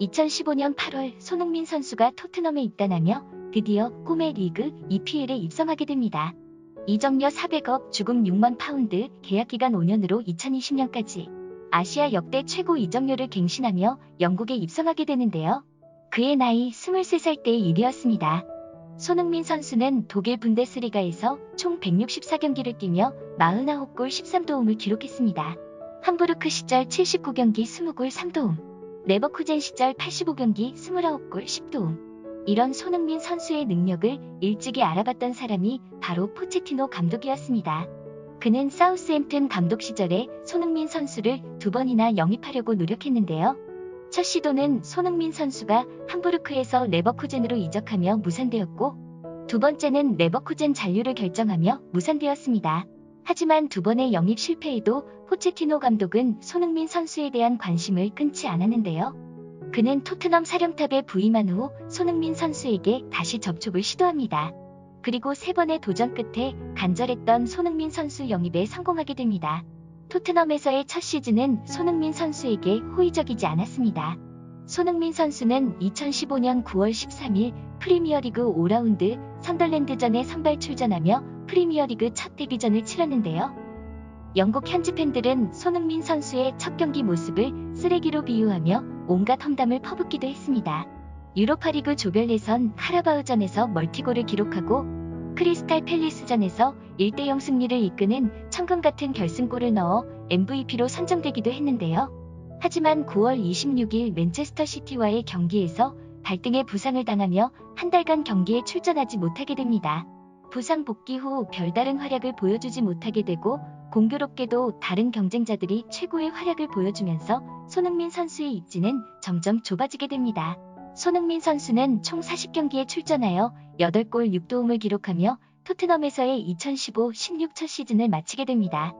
2015년 8월 손흥민 선수가 토트넘에 입단하며 드디어 꿈의 리그 EPL에 입성하게 됩니다. 이적료 400억, 주금 6만 파운드, 계약기간 5년으로 2020년까지 아시아 역대 최고 이적료를 갱신하며 영국에 입성하게 되는데요. 그의 나이 23살 때의 일이었습니다. 손흥민 선수는 독일 분데스리가에서 총 164경기를 뛰며 49골 13도움을 기록했습니다. 함부르크 시절 79경기 20골 3도움, 레버쿠젠 시절 85경기 29골 10도움. 이런 손흥민 선수의 능력을 일찍이 알아봤던 사람이 바로 포체티노 감독이었습니다. 그는 사우스햄튼 감독 시절에 손흥민 선수를 두 번이나 영입하려고 노력했는데요. 첫 시도는 손흥민 선수가 함부르크에서 레버쿠젠으로 이적하며 무산되었고 두 번째는 레버쿠젠 잔류를 결정하며 무산되었습니다. 하지만 두 번의 영입 실패에도 포체티노 감독은 손흥민 선수에 대한 관심을 끊지 않았는데요. 그는 토트넘 사령탑에 부임한 후 손흥민 선수에게 다시 접촉을 시도합니다. 그리고 세 번의 도전 끝에 간절했던 손흥민 선수 영입에 성공하게 됩니다. 토트넘에서의 첫 시즌은 손흥민 선수에게 호의적이지 않았습니다. 손흥민 선수는 2015년 9월 13일 프리미어리그 5라운드 선덜랜드전에 선발 출전하며 프리미어리그 첫 데뷔전을 치렀는데요. 영국 현지 팬들은 손흥민 선수의 첫 경기 모습을 쓰레기로 비유하며 온갖 험담을 퍼붓기도 했습니다. 유로파리그 조별 예선 카라바우전에서 멀티골을 기록하고 크리스탈 팰리스전에서 1대0 승리를 이끄는 천금 같은 결승골을 넣어 MVP로 선정되기도 했는데요. 하지만 9월 26일 맨체스터 시티와의 경기에서 발등에 부상을 당하며 한 달간 경기에 출전하지 못하게 됩니다. 부상 복귀 후 별다른 활약을 보여주지 못하게 되고 공교롭게도 다른 경쟁자들이 최고의 활약을 보여주면서 손흥민 선수의 입지는 점점 좁아지게 됩니다. 손흥민 선수는 총 40경기에 출전하여 8골 6도움을 기록하며 토트넘에서의 2015-16 첫 시즌을 마치게 됩니다.